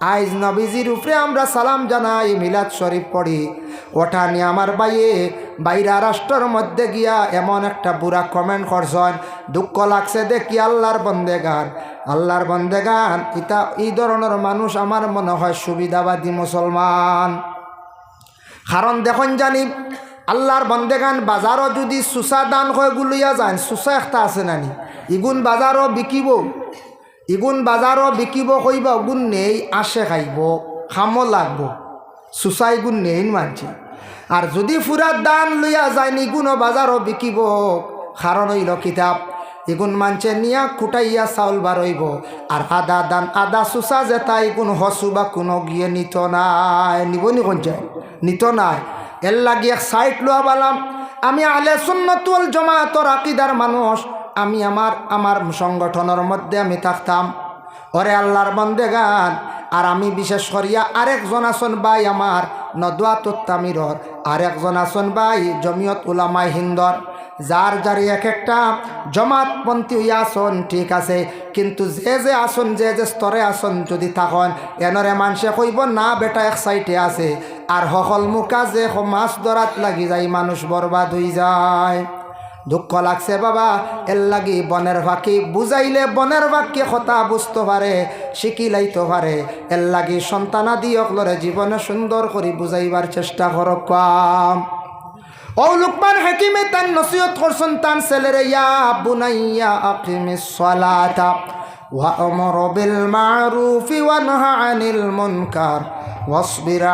আইজ নবীজির উপরে আমরা সালাম জানাই, মিলাদ শরীফ পড়ি। ওঠা নিয়ে আমার বাইয়ে, বাইরা রাষ্ট্রের মধ্যে গিয়া এমন একটা বুড়া কমেন্ট করছেন, দুঃখ লাগছে দেখি আল্লাহর বন্দেগান। আল্লাহর বন্দেগান, ইতা এই ধরনের মানুষ আমার মনে হয় সুবিধাবাদী মুসলমান। কারণ দেখুন জানি, আল্লাহর বন্দেগান বাজারও যদি সুসা দান হয় গুলিয়া যান সুসা একটা আছে নানি। ইগুন বাজারও বিকিব। ইগুন বাজারও বিকিব কইব গুণ নেই, আসে খাইব, খামো লাগব। সুসা গুণ নেই মানছি। আর যদি ফুরার দান লইয়া যায় ইগুনও বাজারও বিকিব। কারণ হইল কিতাব ইগুন মানছে নিয়া কুটাইয়া চাউল বারইব আর আদা দান, আদা সুসা যে তাই, কোন হসু বা কোনো গিয়ে নিত নাই। নিব নি যায় নিত নাই। এর লাগি এক সাইট লোয়া বালাম। আমি আলে সুন্নতুল জমাতর আকিদার মানুষ। আমি আমার আমার সংগঠনের মধ্যে আমি থাকতাম। ওরে আল্লাহর বন্দে গান আর আমি বিশেষ করিয়া আরেকজন আসন ভাই আমার নদুয়া তোত্তামিরর আরেকজন আসন ভাই জমিয়ত উলামাই হিন্দর। যার যার এক একটা জমাতপন্থী হইয়া আসন ঠিক আছে। কিন্তু যে যে আসন যে যে স্তরে আসন যদি থাকন, এনরে মানুষে কইব, না বেটা, এক সাইডে আছে। আর সকল মুখা যে মাছ ধরাত লাগি যায়, মানুষ বরবাদ হয়ে যায়। দুঃখ লাগছে বাবা, এর লাগি বনের ফাঁকি। বুঝাইলে বনের বাক্যে কথা বুঝতে পারে শিখিলাইতে পারে। এর লাগি সন্তানাদি অকলরে জীবনে সুন্দর করে বুঝাইবার চেষ্টা করক কাম। ও লুকমান হাকিমে তান নসিহত করছেন তান ছেলেরে, ইয়া বুনাইয়া আকিমিস সালাতা। ওয়া আমর বিল মারুফি ওয়া নাহা আনিল মুনকার। ওয়াসবির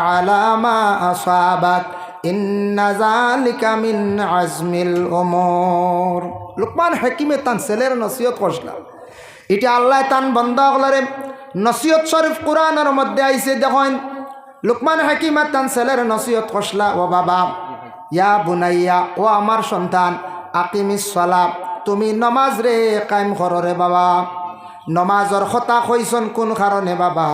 আলা মা আসাবাক ইন্না যালিকা মিন আজমিল উমুর। লুকমান হাকিমে তান ছেলের নসিহত করছিলাম এটা আল্লাহ তান বন্ধ হলরে নসিহত শরীফ কোরআনের মধ্যে আইছে, দেখেন। লুকমান হাকিমে তান ছেলের নসিহত করছিলা ও বাবা, ইয়া বুনাইয়া, ও আমার সন্তান, আকিমিস সালাম তুমি নমাজ রে কায়েম করো বাবা। নমাজর কথা কইসন কোন কারণে বাবা?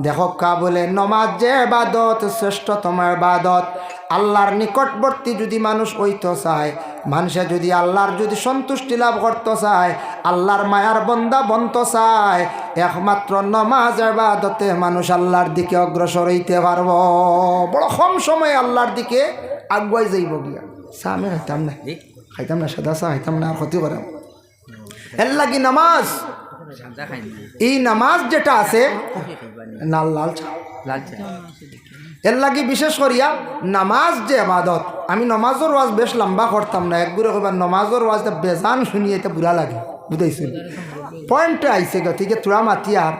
দেখো কা বলে নমাজ যে এবাদত শ্রেষ্ঠতম এবাদত আল্লাহর নিকটবর্তী যদি মানুষ হইতে চায় মানুষে যদি আল্লাহর যদি সন্তুষ্টি লাভ করতে চায় আল্লাহর মায়ার বন্দা বন্ত চায় একমাত্র নমাজ এবাদতে মানুষ আল্লাহর দিকে অগ্রসর হইতে পারব। বড় কম সময় আল্লাহর দিকে আগুয়াই যাইব গিয়া। চা আমি খাইতাম না। খাইতাম না সাদা চা খাইতাম না ক্ষতি করে এর লাগি নামাজ এই নামাজ যেটা আছে লাল লাল এর লাগি বিশেষ করিয়া নামাজ যে আবাদত আমি নমাজের ওয়াজ বেশ লম্বা করতাম না একগুলো কইবার নমাজের ওয়াজ বেজান শুনিয়ে এটা বুড়া লাগে বুঝাইছিল পয়েন্টে আইসে গতিকে তোরা মাতি আর।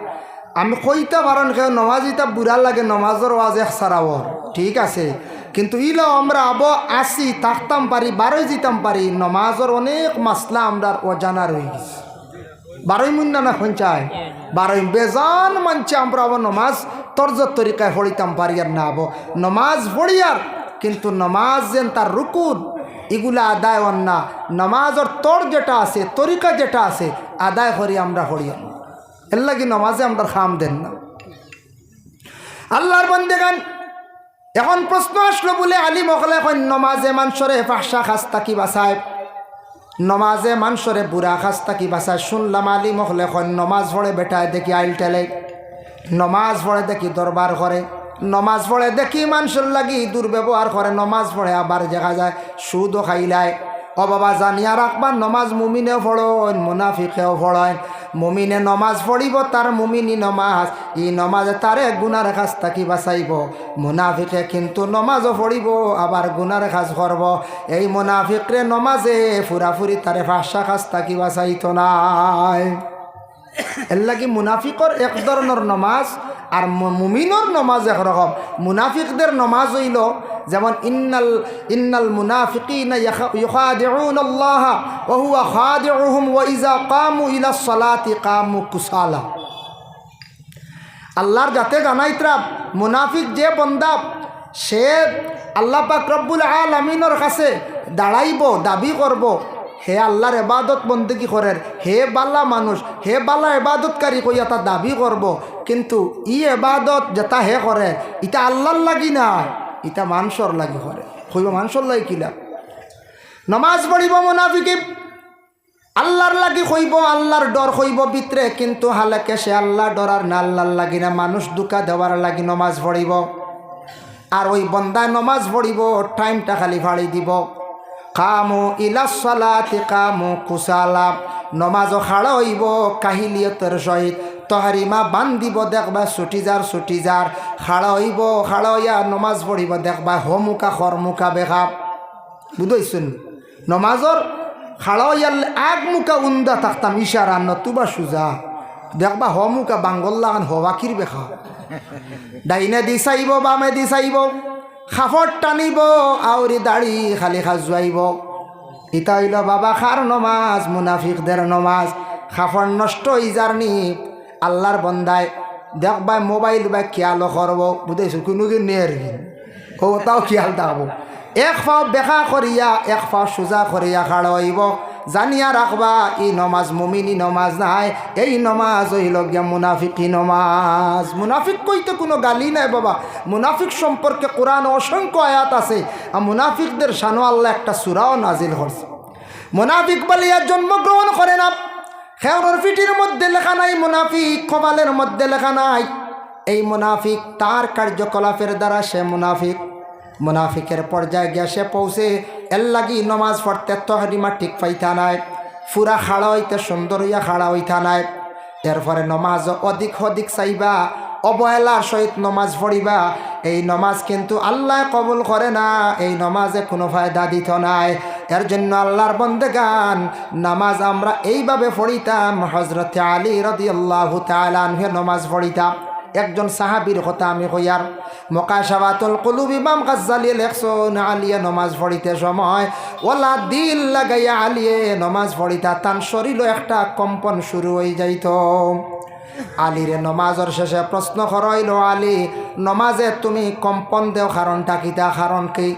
আমি কইতে পারেন কেউ নমাজ ইটা বুড়া লাগে নমাজের ওয়াজ এক সারাওয়ার ঠিক আছে? কিন্তু ইলো আমরা আব আসি থাকতাম পারি বারোই দিতাম পারি নমাজের অনেক মাসলা আমরা অজানা রয়ে গেছে। বারোই মুন্না না পঞ্চায় বারোই বেজান মানছে আমরা আবার নমাজ তর্জর তরিকায় পড়িতাম পারি আর না আবো। নমাজ পড়িয়ার কিন্তু নমাজ যেন তার রুকুন, এগুলা আদায় না। নমাজের তর যেটা আছে, তরিকা যেটা আছে, আদায় করি আমরা পড়িয়ার এর লাগি নমাজে আমরা খাম দেন না। আল্লাহর বন্দেগান, এখন প্রশ্ন আসলো বলে আলী মকলে এখন নমাজে মানসরে ফাঁসা খাস্তা কি বাসায় নমাজে মানসরে বুড়া খাস্তা কি বাসায় শুনলাম আলী মহলে এখন নমাজ পড়ে বেটায় দেখি আইল টেলে নমাজ পড়ে দেখি দরবার করে নমাজ পড়ে দেখি মানুষের লাগি দুর্ব্যবহার করে, নমাজ পড়ে আবার দেখা যায় সুদও খাইলায়। অবাবা বাবা জানিয়া রাখবার নমাজ মুমিনেও পড়েন মুনাফিকেও পড়েন মুমিনে নমাজ পড়িব, তার মুমিনী নমাজ। ই নমাজে তারে গুনার কাজ থাকি বাঁচাইব। মুনাফিকে কিন্তু নমাজও পড়িব, আবার গুনার কাজ করব। এই মুনাফিকরে নমাজে ফুরাফুরি তারে ভাষা কাজ থাকি বাঁচাইত নাই। এর লাগি মুনাফিকর এক ধরনের নমাজ আর মুমিনর নমাজ একরকম মুনাফিকদের নমাজ হইল যেমন, ইন্নাল ইন্নাল মুনাফিকিনা আল্লাহ কামু আল্লাহর যাতে জানাইতরা মুনাফিক যে বন্দা, সে আল্লাহ পাক রব্বুল আলামিনের কাছে দাঁড়াইব, দাবি করব, হে আল্লাহর এবাদত বন্দেগি করেন হে বাল্লা মানুষ, হে বাল্লা এবাদতকারী কইয়া তা দাবি করব কিন্তু ই এবাদত যেটা হে করে ইটা আল্লাহর লাগি না ইটা মানুষর লাগি করে কইব মানুষর লাগি কিলা? নমাজ পড়িব মুনাফিকি আল্লাহর লাগি হইব আল্লাহর ডর হইব ভিতরে কিন্তু হালাকে সে আল্লাহ ডরার না আল্লাহর লাগি না, মানুষ দুকা দেওয়ার লাগি নমাজ পড়িব আর ওই বন্দা নমাজ পড়িব টাইমটা খালি ফাড়ি দিব। কামু ইলাসালাতি কামু কুসালা নমাজও খাড়া হইব কাহিলিয়তের সহিত তহারিমা বান্ধিব দেখবা ছুটিজার ছুটিজার খাড়া হইব খাড়া নমাজ পড়িব দেখবা হমুকা খরমুকা বেখা। বুঝাইছেন নমাজর খাড়া হইয়ার উন্দা থাকতাম ইশারা নতুবা সুজা। দেখবা হমুকা বাঙ্গল্লাগান হওয়াকির বেখা। ডাইনে দি চাইব, বামে দি চাইব। খাফর টানিব আউরি দাড়ি খালি খাজুয়াইব ইতা হইল বাবা খার নমাজ, মুনাফিকদের নমাজ। খাফর নষ্ট হই যারনি আল্লাহর বন্দায় দেখবা মোবাইল বা খেয়াল করব বুঝাইছো কোনো দিন নেই ও তাও খেয়াল থাকব এক ফাও বেখা করিয়া, এক ফাও সোজা করিয়া খাড় হইব জানিয়া রাখবা, ই নমাজ মুমিনি নমাজ নাই, এই নমাজ হইল গিয়া মুনাফিকি নমাজ। মুনাফিক কইতে কোনো গালি নাই বাবা। মুনাফিক সম্পর্কে কোরআন অসংখ্য আয়াত আছে। আর মুনাফিকদের সানো আল্লাহ একটা সুরাও নাজিল করছে। মুনাফিক বলিয়া জন্মগ্রহণ করে না। খেওর পিঠির মধ্যে লেখা নাই, মুনাফিক কপালের মধ্যে লেখা নাই। এই মুনাফিক তার কার্যকলাপের দ্বারা সে মুনাফিক। মুনাফিকের পর্যায়ে গিয়া সে পৌঁছে, এর লাগি নমাজ পড়তে তহরিমা ঠিক পাইতা নাই, ফুরা খাড়া হইতে সুন্দর হইয়া খাড়া হইতা নাই। এরপরে নমাজ অধিক অধিক চাইবা, অবহেলার সহিত নমাজ পড়িবা। এই নমাজ কিন্তু আল্লাহ কবুল করে না, এই নমাজে কোনো ফায়দা দিত নাই। এর জন্য আল্লাহর বন্দে গান নামাজ আমরা এইভাবে পড়িতাম হজরত আলী রদি আল্লাহ তালানহে নমাজ পড়িতাম। একজন সাহাবির কথা আমি কইয়ার, মকাশাবাতুল কুলুব ইমাম গাজ্জালি লেখছন আলিয়ে নমাজ পড়িতে সময়, ওলা দিল লাগাইয়া আলিয়ে নমাজ পড়িতা, তান শরীর একটা কম্পন শুরু হয়ে যাইত। আলিরে নমাজর শেষে প্রশ্ন করইল, আলী, নমাজে তুমি কম্পন দেও কারণটা কিতা কারণ কি?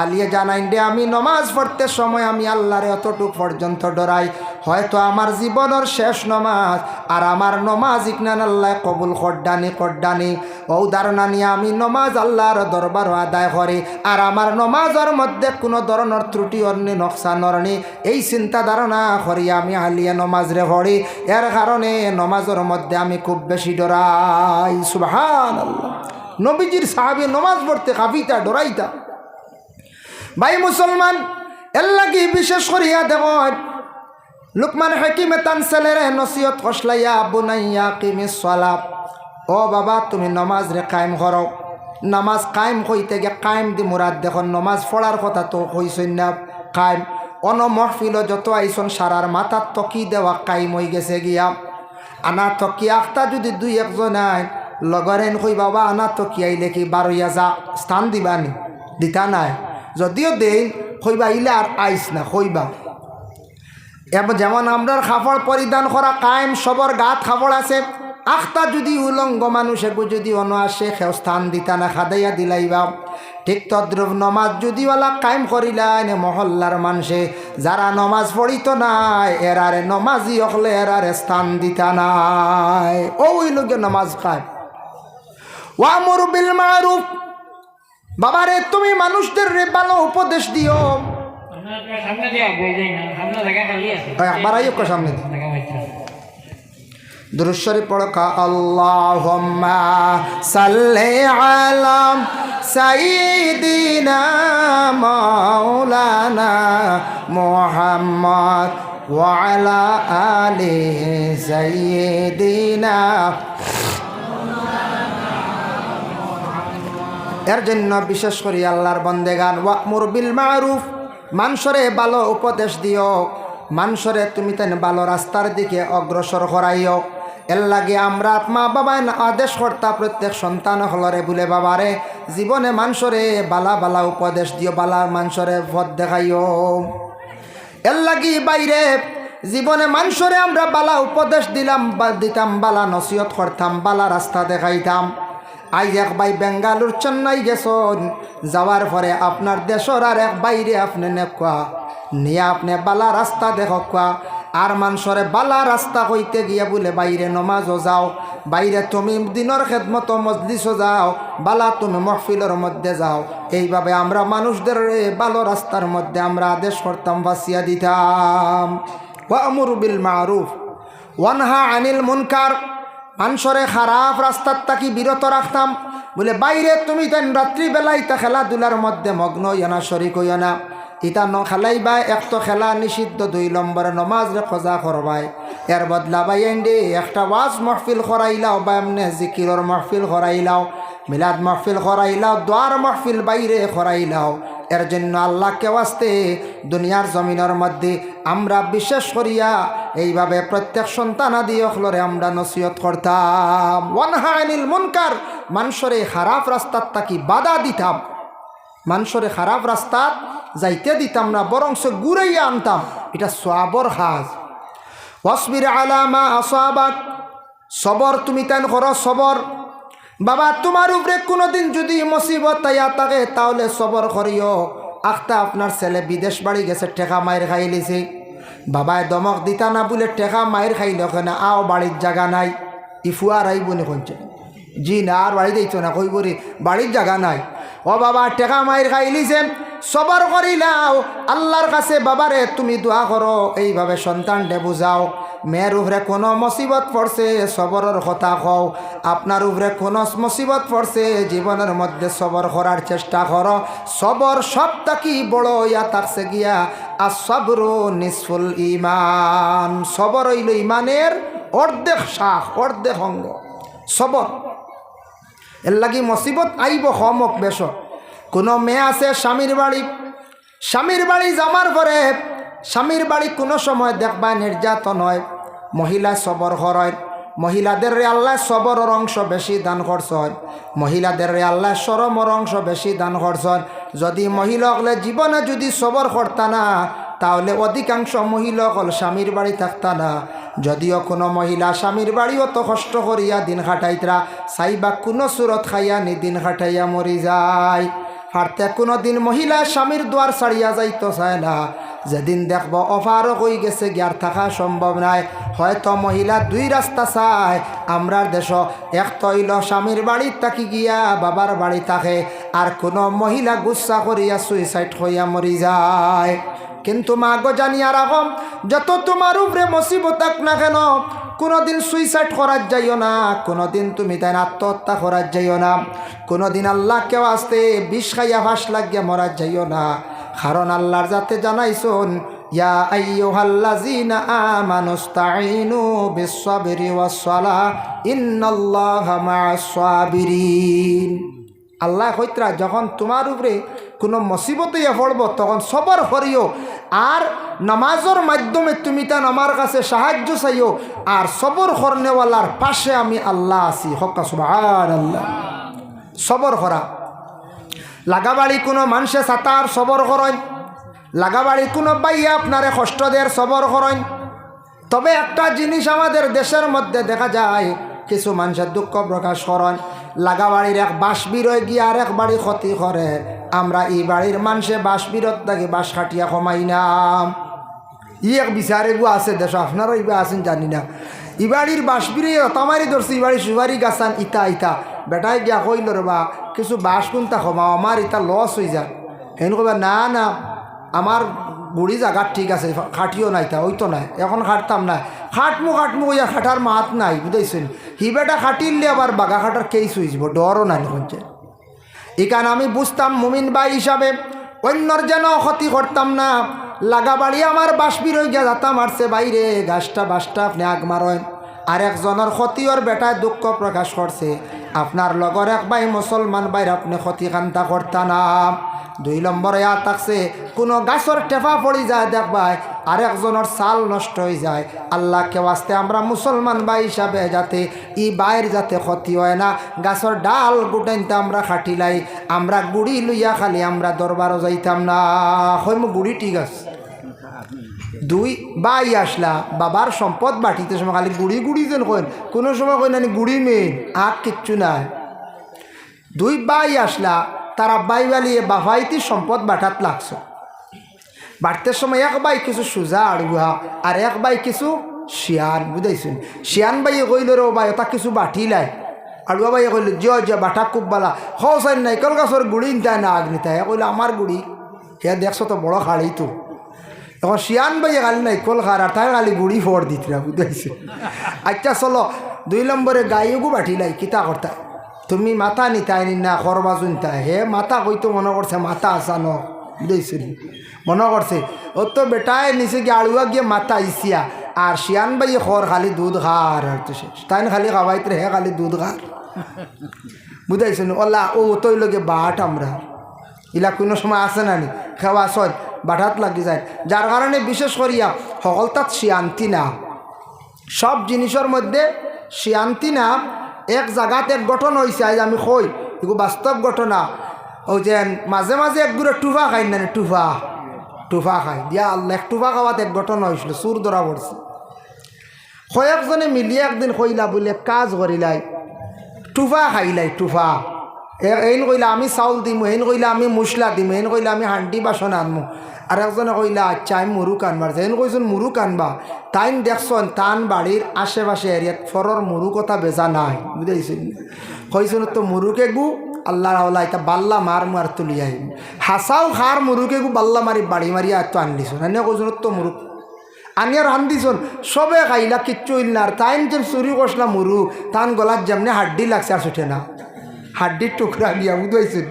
আলিয়ে জানাই দে আমি নমাজ পড়তে সময় আমি আল্লাহরে অতটুক পর্যন্ত ডরাই। হয়তো আমার জীবনের শেষ নমাজ আর আমার নমাজ ইকনান আল্লাহ কবুল কড্ডানি কড্ডানি। ও নিয়ে আমি নমাজ আল্লাহর দরবার আদায় করি আর আমার নমাজের মধ্যে কোনো ধরনের ত্রুটি অন্যে নকশা নরনি এই চিন্তা ধারণা করি আমি আলিয়া নমাজ রে পড়ি। এর কারণে নমাজের মধ্যে আমি খুব বেশি ডরাই। আল্লাহ নবীজির সাহাবি নমাজ পড়তে কাফিতা ডরাইতা। ভাই মুসলমান এর লাগি বিশেষ করিয়া দেব লুকমান হাকিমে তান ছেলেরে নসিহত কসলাইয়া বুনাইয়া কিমি সলা ও বাবা, তুমি নমাজ রে কায়েম করো। নামাজ কায়েম কইতে গে কায়েম দি মুরাদ দেখো, নমাজ পড়ার কথা তো কইসই না, কায়েম। অন মহফিল যত আইসন, সারার মাথার তকি দেওয়া কায়েম হয়ে গেছে গিয়া। আনা তকি আখতা যদি দুই একজন আইন, লগরেন কই, বাবা, আনা তকি আইলে কি যা, স্থান দিবানি? দিতা নাই। যদিও দেই কইবা ইলে আর আইস না কইবা এবং যেমন আমরার খাফড় পরিধান করা কায়েম, সবর গাত খাফড় আছে। আখতা যদি উলঙ্গ মানুষ এগু যদি অন আসে সেও স্থান দিতা না, খাদাইয়া দিলাইবা। ঠিক তদ্রুপ নমাজ যদি ওলা কায়েম করিলাই মহল্লার মানুষে যারা নমাজ পড়িত নাই, এরারে নমাজি হলে এরারে স্থান দিতা নাই। ওই লোকে নমাজ খায়। ওয়ামুর বিল মারুফ বাবারে, তুমি মানুষদের রে ভালো উপদেশ দিও। না সামনে? দুরুশ্বরী পড়কা আল্লাহুম্মা সাল্লি আলা সাইয়্যিদিনা মাওলানা মুহাম্মদ ওয়া আলা আলি এর জন্য বিশেষ করে আল্লাহর বন্দেগান ওয়াকমুর বিল মারুফ মানুষরে ভালো উপদেশ দিও। মানুষরে তুমি তেন ভালো রাস্তার দিকে অগ্রসর করাইও এর লাগে আমরা মা বাবায় আদেশ কর্তা প্রত্যেক সন্তান হলরে বলে বাবারে, জীবনে মানুষরে বালা বালা উপদেশ দিও, বালা মানুষরে ভদ দেখাইও। এর লাগি বাইরে জীবনে মানুষরে আমরা বালা উপদেশ দিলাম দিতাম, বালা নসিহত করতাম, বালা রাস্তা দেখাইতাম। আজ এক ভাই বেঙ্গালুর চেন্নাই গেছন। যাওয়ার পরে আপনার দেশর আর এক বাইরে আপনি নেকুয়া। নিয়ে আপনি বালা রাস্তা দেখুয়া আর মানুষরে বালা রাস্তা কইতে গিয়া বলে, বাইরে নমাজও যাও। বাইরে তুমি দিনের খেদমত মজলিসও যাও। বালা তুমি মহফিলের মধ্যে যাও। এইভাবে আমরা মানুষদের ভালো রাস্তার মধ্যে আমরা আদেশ করতাম বাসিয়া দিতাম। ওয়ামুর বিল মারুফ। ওয়ানহা আনিল মুনকার। মানুষরে খারাপ রাস্তার তাকি বিরত রাখতাম। বলে, বাইরে তুমি তেন রাত্রিবেলা ইতা খেলাধুলার মধ্যে মগ্ন ইয়না শরিক হইয়া না। ইতা ন খেলাই বাই এক তো খেলা নিষিদ্ধ, দুই নম্বরে নমাজ রে খোঁজা করবাই। এর বদলা বাই এন্ডে একটা ওয়াজ মহফিল করাইলাও বা এমনি জিকিরর মহফিল করাইলাও। মিলাদ মহফিল করাইলাও দোয়ার মহফিল বাইরে করাইলাও এর জন্য আল্লাহকে ওয়াস্তে দুনিয়ার জমিনের মধ্যে আমরা বিশেষ করিয়া এইভাবে প্রত্যেক সন্তানাদি অখলরে আমরা নসিহত করতাম। ওয়ানহা আনিল মুনকার, মানুষরে খারাপ রাস্তার তাকি বাধা দিতাম। মানুষরে খারাপ রাস্তাত যাইতে দিতাম না, বরংস ঘুরাইয়া আনতাম। এটা সোয়াবর হাজ। ওয়াসবির আলামা আসাবাক। সবর তুমি তেন করো, সবর। বাবা, তোমার উপরে কোনোদিন যদি মুসিবত তাইয়া থাকে, তাহলে সবর করিও। আখতা আপনার ছেলে বিদেশ বাড়ি গেছে টেকা মায়ের খাই লিছে। বাবায় দমক দিতা না বলে টেকা মায়ের খাইল কেনা আও বাড়ির জায়গা নাই। ইফুয়ার আইব নি কইছে জি না, আর বাড়ি দিত না, কইব রে, বাড়ির জায়গা নাই। ও বাবা টেকা মায়ের খাইলিছে সবর করিলাও। আল্লাহর কাছে বাবারে তুমি দোয়া করো, এইভাবে সন্তানটে বুঝাও। মেয়ের উপরে কোনো মুসিবত পড়ছে, সবরের কথা কও। আপনার উপরে কোনো মুসিবত পড়ছে, জীবনের মধ্যে সবর করার চেষ্টা করো। সবর সবটা কি বড়, ইয়া থাকছে গিয়া আর সবর নিসফুল ইমান সবর হইল ইমানের অর্ধেক শাখ অর্ধেক অঙ্গ। সবর। এর লাগি মুসিবত আইব হমক বেশ। কোনো মেয়ে আছে স্বামীর বাড়ি স্বামীর বাড়ি যামার পরে স্বামীর বাড়ি কোনো সময় দেখবা নির্যাতন হয়। মহিলা সবর হয় মহিলাদের রে আল্লাহ সবরের অংশ বেশি দান করছেন মহিলাদের রে আল্লাহ সরমর অংশ বেশি দান করছেন যদি মহিলা হলে জীবনে যদি সবর করতা না, তাহলে অধিকাংশ মহিলা হল স্বামীর বাড়ি থাকতা না। যদিও কোনো মহিলা স্বামীর বাড়ি অত কষ্ট করিয়া দিন খাটাইতরা সাইবা কোনো সুরত খাইয়া নি দিন খাটাইয়া মরি যায়। হারতে কোনো দিন মহিলা স্বামীর দুয়ার ছাড়িয়া যাইতো চায় না। যেদিন দেখব অফারও হয়ে গেছে গিয়ার থাকা সম্ভব নাই। হয়তো মহিলা দুই রাস্তা চায়, আমরার দেশ এক তৈল স্বামীর বাড়ির তাকি গিয়া বাবার বাড়ি থাকে। আর কোনো মহিলা গুচ্ছা করিয়া সুইসাইড হইয়া মরি যায়। কিন্তু মা গো জানিয়া রাখম যত তোমার উপরে মুসিবত না কেন, কোনোদিন সুইসাইড করার যাইও না, কোনোদিন তুমি তাই আত্মহত্যা করার যাইও না। কোনোদিন আল্লাহ কেউ আসতে বিষ খাইয়া ফাঁস লাগিয়া মরার যাইও না। কারণ আল্লাহর যাতে জানাইছুন, ইয়া আইয়ুহাল্লাযীনা আমানুস্তাঈনু বিস-সাবরি ওয়াস-সালাহ ইন্নাল্লাহা মা'আস-সাবিরিন। আল্লাহ কইতরা যখন তোমার উপরে কোনো মুসিবত ইয়া পড়ব, তখন সবর করিও, আর নামাজের মাধ্যমে তুমি তান আমার কাছে সাহায্য চাইও, আর সবর করনেওয়ালার পাশে আমি আল্লাহ আছি। হকা সুবহান আল্লাহ সবর করা। লাগাবাড়ি কোনো মানুষে সাতার সবর করেন লাগাবাড়ি কোনো বাইয়া আপনারে কষ্ট দেয় সবর করেন তবে একটা জিনিস আমাদের দেশের মধ্যে দেখা যায়, কিছু মানুষের দুঃখ প্রকাশ করেন। লাগাবাড়ির এক বাসবির হয়ে গিয়ে আর এক বাড়ি ক্ষতি করে। আমরা এই বাড়ির মানুষে বাসবিরত থাকি বাস খাটিয়া কমাই না। ই এক বিচারে আছে, দেশ আপনারও ইবা আছেন, জানি না। ই বাড়ির বাসবিরে তামারি ধরছে ই বাড়ি সুবারি গাছান, ইতা ইতা। বেটাই গিয়া কইল রে বা কিছু বাঁশ কোনটা কমাও আমার ইতা লস হয়ে যায় হেন কবা না না, আমার বুড়ি জায়গা ঠিক আছে, খাটিও নাই তা, ওই তো নাই, এখন খাটতাম না। খাটমু খাটমু ওইয়া খাটার মাত নাই, বুঝাইছেন? হি বেটা খাটিলে আবার বাগা খাটার কেস হয়েছিল ডরও নাই হচ্ছে এখানে আমি বুঝতাম মুমিন বাই হিসাবে, অন্যর যেন ক্ষতি করতাম না। লাগা বাড়ি আমার বাসবির হয়ে যাতা মারছে বাইরে, গাছটা বাসটা আপনি আগ মারেন আর একজনের ক্ষতিওর বেটায় দুঃখ প্রকাশ করছে আপনার লগর এক ভাই মুসলমান বাইর আপনি ক্ষতি কান্তা করতা না দুই নম্বরে ইয়া থাকছে, কোনো গাছর টেফা পড়ি যায় দেখবাই আর একজনের সাল নষ্ট হয়ে যায়। আল্লাহকে বাস্তে আমরা মুসলমান ভাই হিসাবে যাতে ই বাইর যাতে ক্ষতি হয় না গাছর ডাল গুটাইতে আমরা খাটিলাই আমরা গুড়ি লইয়া খালি আমরা দরবারও যাইতাম না। হইম গুড়ি ঠিক আছে। দুই বাই আসলা, বাবার সম্পদ বাটিতে সময় খালি গুড়ি গুড়ি যেন কইন, কোনো সময় কই নানি গুড়ি মেন আগ কিচ্ছু নাই। দুই বাই আসলা তারা বাই বালিয়ে বাফাইতি সম্পদ বাটাত লাগছ। বাড়তে সময় এক বাই কিছু সোজা আড়ুয়া আর এক বাই কিছু শিয়ান, বুঝাইছেন? শিয়ান বাইয়ে কইল রে বাই ওটা কিছু বাটিলাই আড়ুয়া বাইয়ে কইল, জিয় জিয়, বাটা খুব বালা। হসাই নাইকল গাছর গুড়ি নিতায় না আগ নিতায় কইল আমার গুড়ি হে দেখছ তো বড় খাড়ি তো। এখন শিয়ান বাইয়ে খালি নাই, কল খার আর তাই খালি গুড়ি ফোর দিতরা বুঝাইছে। আচ্ছা চলো, দুই নম্বরে গাইগু বাঠিলাই কিতা করতা তুমি মাথা নিতাই নি না খরবাজু নিতাই হে, মাথা কইতো মনে করছে, মাথা আসান বুঝাইছে মনে করছে, ও তো বেটায় নিচে গিয়ে আড়ুয়া গিয়ে মাথা আইসিয়া আর শিয়ান ভাই খর খালি দুধ খার আর তো শেষ তাই খালি খাওয়াইতে হে খালি দুধ খার বুঝাইছেন ওলা ও তোই লগে বাট আমরা। ইলা কোনো সময় আছে না নি? খেওয়া সয় বাটাত লাগি যায়। যার কারণে বিশেষ করিয়া সকল তাত শিয়ান্তি না। সব জিনিসের মধ্যে শিয়ান্তি না এক জায়গাত এক গঠন হয়েছে আজ আমি কই এগুলো বাস্তব ঘটনা। ও যে মাঝে মাঝে এক গুড়ে টুফা খাই না টুফা টুফা খাই দিয়া এক টুফা খাওয়াত এক ঘটনা হয়েছিল সুর ধরা পড়ছে কয়েকজনে মিলিয়ে একদিন কইলা বলে কাজ করিলাই টুফা খাইলাই, টুফা। এইন কইলা আমি চাউল দিমু, এইন কইলা আমি মশলা দিমু, এইন কইলা আমি হান্ডি বাসন আনমু। আর একজনে কইলা আচ্ছা আমি মুরুক আনবার এইন কইছেন মুরুক আনবা, তাইন দেখছন তান বাড়ির আশেপাশে এরিয়াত ফরর মুরু কথা বেজা নাই বুঝাইছেন কইছেন তো মুরুকে গু আল্লাহ আল্লাহ এটা বাল্লা মার মার তুলি আহিম। হাসাও খার মুরুকে গু, বাল্লা মারি বাড়ি মারি আর তো আনলিছ এনে কইছেন তো আমি আর রান্ধিছন সবে খাইলা, কিচ্ছু ইল না আর তাইন যে চুরি করছিলাম মুরু তান গলার যেমনি হাড্ডি লাগছে আর ছুটে না। হাড্ডির টুকরা দিয়া বুঝাইছেন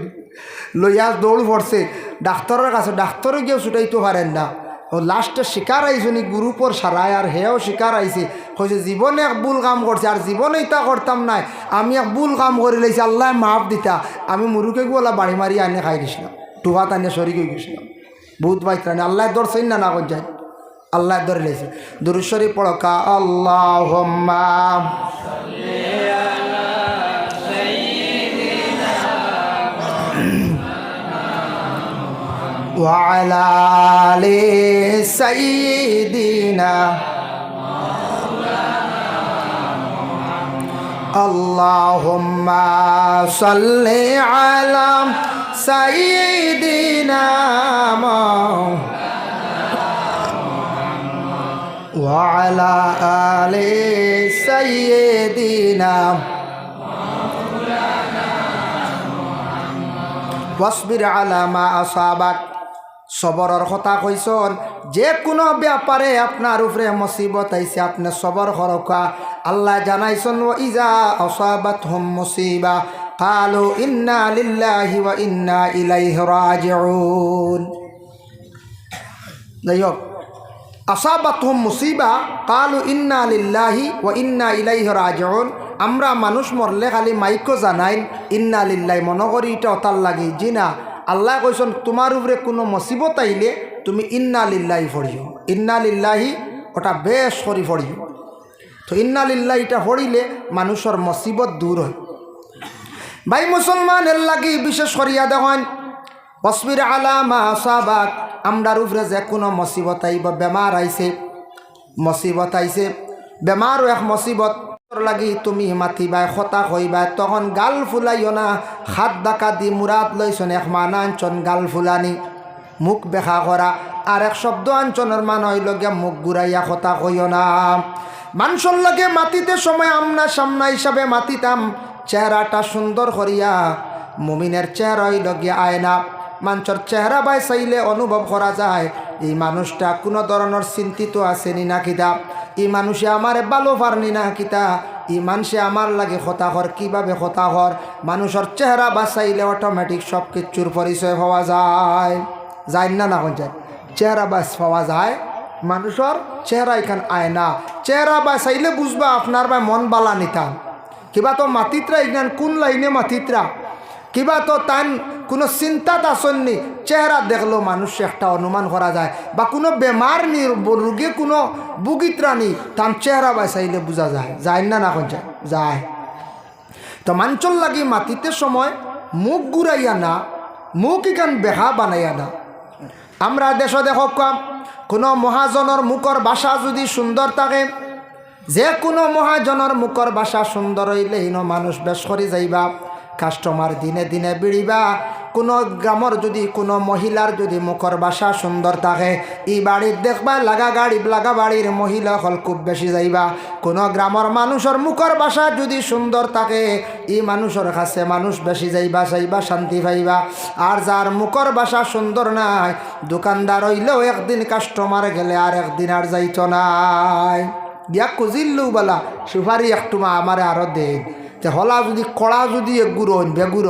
লইয়া দৌড় পড়ছে ডাক্তারের কাছে ডাক্তারও গিয়েও ছুটাইতে পারেন না। ও লাস্টে শিকার আইসনি গুরুপর সারায়, আর হেও শিকার আইছে। কইছে, জীবনে এক ভুল কাম করছে, আর জীবনে ইতা করতাম নাই। আমি এক ভুল কাম করে লাইছি, আল্লাহ মাফ দিতা। আমি মুরুকে গোলা বাড়ি মারি আনে খাই দিছিলাম টুহাত আনে শরিক হয়ে গেছিলাম বহুত বাইত্রানি আল্লাহ দর্শন না না যায় আল্লাহ ধরে লেছে দুরুশ্বরী পড়কা আল্লাহ وعلى آل سيدنا اللهم صل على سيدنا وعلى آل سيدنا واصبر على ما أصابك সবরের কথা কইসন যে কোনো ব্যাপারে আপনার উপরে মুসিবত আইছে, আপনি সবর হরকা আল্লাহ জানাইছন ও ইজা আসাবাত হুম মুসিবা। কালো ইন্না লিল্লাহি ওয়া ইন্না ইলাইহি রাজিউন। যাই হোক, আসাবাতহুম মুসিবা, কালু ইন্না লিল্লাহি ও ইন্না ইলাইহি রাজিউন। আমরা মানুষ মরলে খালি মাইকো জানাই ইন্না লিল্লাহি মনে করি এটা অতার লাগে। জি না আল্লাহ কইসন, তোমার উপরে কোনো মুসিবত আইলে তুমি ইন্না লিল্লাহি পড়িও। ইন্না লিল্লাহি ওটা বেশ করি পড়িও। তো ইন্না লিল্লাহি এটা পড়িলে মানুষের মুসিবত দূর হয়। ভাই মুসলমান এর লাগি বিশেষ করিয়া দেখেন অসবির আলামা সাবাক আমরার উপরে যে কোনো মসিবত আইব, বেমার আইছে, মসিবত আইছে, বেমারও এক মসিবত। লাগি তুমি মাতিবা খতা হইবা তখন গাল ফুলাইও না। হাত ডাকা দি মুরাদ লইছন এক মান আঞ্চন গাল ফুলানি। মুখ বেখা করা আর এক শব্দ আঞ্চনের মান হইল গিয়া মুখ ঘুরাইয়া কথা কইও না। মানুষের লগে মাতিতে সময় আমনা সামনা হিসাবে মাতিতাম। চেহারাটা সুন্দর করিয়া মুমিনের চেহারা হইল গিয়া আয়না মানুষের চেহারা বাই চাইলে অনুভব করা যায়, এই মানুষটা কোনো ধরনের চিন্তিত আসেনি না কিতা এই মানুষে আমার ভালো পারনি না কিতা? ই মানুষে আমার লাগে হতাহর কীভাবে হতাহর মানুষের চেহারা বাঁচাইলে অটোমেটিক সব কিছুর পরিচয় পাওয়া যায়। যায় না না যায়? চেহারা বাস পাওয়া যায়। মানুষের চেহারা এখান আয় না। চেহারা বাঁচাইলে বুঝবা আপনার বা মন বালা নিতাম। কিবা তো মাতিত্রা এখান কোন লাইনে মাতিত্রা? কিবা তো তান কোনো চিন্তাত আসননি চেহারা দেখল মানুষ একটা অনুমান করা যায়, বা কোনো বেমার নি রোগী কোনো বুগিত্রানি তান চেহারা বাঁচাইলে বোঝা যায়। যায় না না যায় যায়। তো মাঞ্চল লাগি মাটিতে সময় মুখ ঘুরাইয়া না, মুখ ইকান বেহা বানাইয়া না। আমরা দেশ দেখ কম, কোনো মহাজনের মুখর ভাষা যদি সুন্দর থাকে, যে কোনো মহাজনের মুখর ভাষা সুন্দর হইলে হীন মানুষ বেশ করে যাইবা। কাস্টমার দিনে দিনে বিড়িবা। কোনো গ্রামর যদি, কোনো মহিলার যদি মুখর বাসা সুন্দর থাকে, ই বাড়ির দেখবা লাগা গাড়ি, লাগা বাড়ির মহিলা হল খুব বেশি যাইবা। কোনো গ্রামর মানুষের মুখর বাসা যদি সুন্দর থাকে, ই মানুষের কাছে মানুষ বেশি যাইবা যাইবা, শান্তি পাইবা। আর যার মুখর বাসা সুন্দর নাই দোকানদার হইলেও একদিন কাস্টমার গেলে আর একদিন আর যাইত নাই। দিয়া কুজিল্লু বলা সুপারি একটু মা আমারে আরও দেন। যে হলা যদি কড়া যদি এগুরন বেগুর